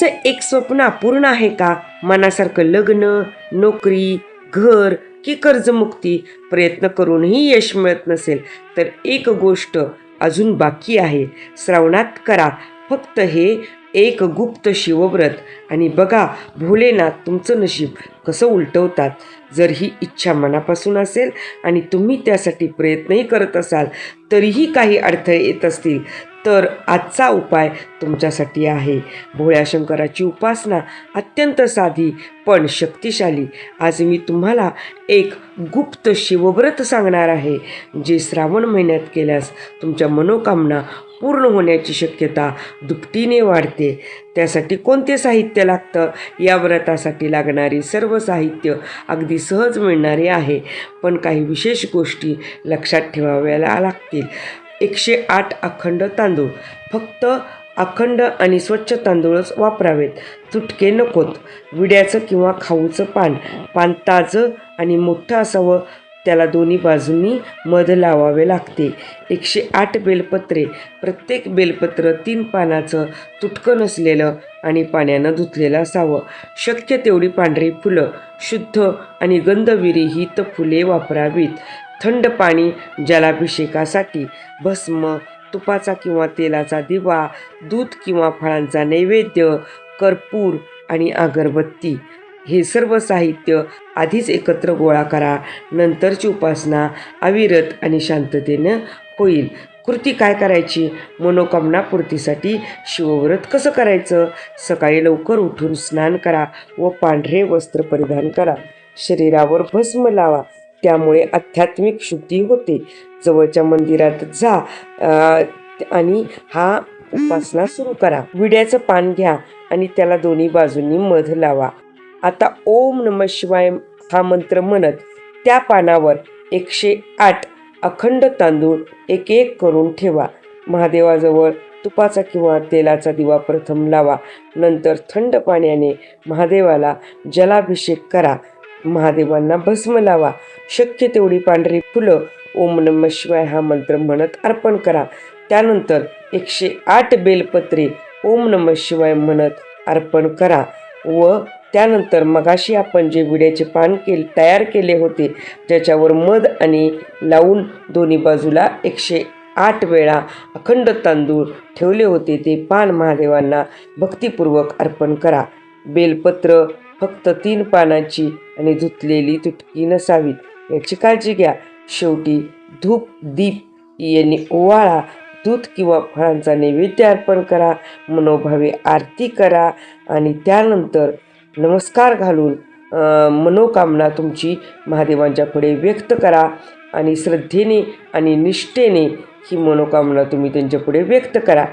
तुमचं एक स्वप्न अपूर्ण आहे का? मनासारखं लग्न नोकरी घर की कर्जमुक्ती प्रयत्न करूनही यश मिळत नसेल तर एक गोष्ट अजून बाकी आहे. श्रावणात करा. फक्त हे एक गुप्त शिवव्रत. आणि बघा भोलेनाथ तुमचं नशीब कसं उलटवतात. जर ही इच्छा मनापासून असेल आणि तुम्ही त्यासाठी प्रयत्नही करत असाल तरीही काही अडथळे येत असतील तर आजचा उपाय तुमच्यासाठी आहे. भोळ्या शंकराची उपासना अत्यंत साधी पण शक्तिशाली. आज मी तुम्हाला एक गुप्त शिवव्रत सांगणार आहे जे श्रावण महिन्यात केल्यास तुमच्या मनोकामना पूर्ण होण्याची शक्यता दुपटीने वाढते. त्यासाठी कोणते साहित्य लागतं? या व्रतासाठी लागणारी सर्व साहित्य अगदी सहज मिळणारे आहे. पण काही विशेष गोष्टी लक्षात ठेवाव्या लागतील. एकशे आठ अखंड तांदूळ. फक्त अखंड आणि स्वच्छ तांदूळच वापरावेत. तुटके नकोत. विड्याचं किंवा खाऊचं पान. पान ताजं आणि मोठं असावं. त्याला दोन्ही बाजूंनी मध लावावे लागते. एकशे आठ बेलपत्रे प्रत्येक बेलपत्र तीन पानाचं तुटकं नसलेलं आणि पाण्यानं धुतलेलं असावं. शक्य तेवढी पांढरी फुलं शुद्ध आणि गंधविरहित फुले वापरावीत. थंड पाणी जलाभिषेकासाठी भस्म तुपाचा किंवा तेलाचा दिवा दूध किंवा फळांचा नैवेद्य कर्पूर आणि अगरबत्ती. हे सर्व साहित्य आधीच एकत्र गोळा करा. नंतरची उपासना अविरत आणि शांततेनं होईल. कृती काय करायची? मनोकामना पूर्तीसाठी शिवव्रत कसं करायचं? सकाळी लवकर उठून स्नान करा व पांढरे वस्त्र परिधान करा. शरीरावर भस्म लावा. त्यामुळे आध्यात्मिक शुद्धी होते. जवळच्या मंदिरात जा आणि हा उपासना सुरू करा. विड्याचं पान घ्या आणि त्याला दोन्ही बाजूंनी मध लावा. आता ओम नम शिवाय हा मंत्र म्हणत त्या पानावर एकशे आठ अखंड तांदूळ एक एक करून ठेवा. महादेवाजवळ तुपाचा किंवा तेलाचा दिवा प्रथम लावा. नंतर थंड पाण्याने महादेवाला जलाभिषेक करा. महादेवांना भस्म लावा. शक्य तेवढी पांढरी फुलं ओम नम शिवाय हा मंत्र म्हणत अर्पण करा. त्यानंतर एकशे आठ बेलपत्रे ओम नम शिवाय म्हणत अर्पण करा व त्यानंतर मगाशी आपण जे विड्याचे पान केले तयार केले होते ज्याच्यावर मध आणि लावून दोन्ही बाजूला एकशे आठ वेळा अखंड तांदूळ ठेवले होते ते पान महादेवांना भक्तिपूर्वक अर्पण करा. बेलपत्र फक्त तीन पानाची आणि धुतलेली तुटकी नसावीत. याची काळजी घ्या. शेवटी धूप दीप यांनी ओवाळा. दूध किंवा फळांचा नैवेद्य अर्पण करा. मनोभावे आरती करा. आणि त्यानंतर नमस्कार घालून मनोकामना तुमची महादेवांच्या पुढे व्यक्त करा आणि श्रद्धेने आणि निष्ठेने ही मनोकामना तुम्ही त्यांच्या पुढे व्यक्त करा.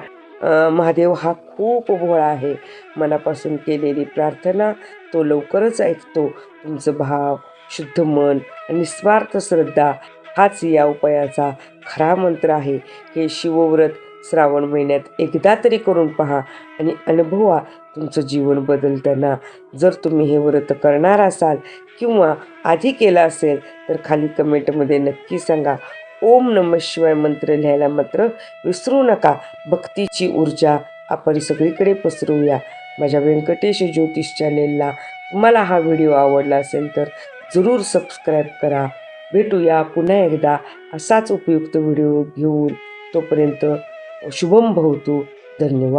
महादेव हा खूप भोळा आहे. मनापासून केलेली प्रार्थना तो लवकरच ऐकतो. तुमचं भाव शुद्ध मन निस्वार्थ श्रद्धा हाच या उपायाचा खरा मंत्र आहे. हे शिवव्रत श्रावण महिन्यात एकदा तरी करून पहा आणि अनुभवा तुमचं जीवन बदलताना. जर तुम्ही हे व्रत करणार असाल किंवा आधी केलं असेल तर खाली कमेंटमध्ये नक्की सांगा. ओम नम शिवाय मंत्र लिहायला मात्र विसरू नका. भक्तीची ऊर्जा आपण सगळीकडे पसरवूया. माझ्या व्यंकटेश ज्योतिष चॅनेलला तुम्हाला हा व्हिडिओ आवडला असेल तर जरूर सबस्क्राईब करा. भेटूया पुन्हा एकदा असाच उपयुक्त व्हिडिओ घेऊन. तोपर्यंत शुभम भवतु. धन्यवाद.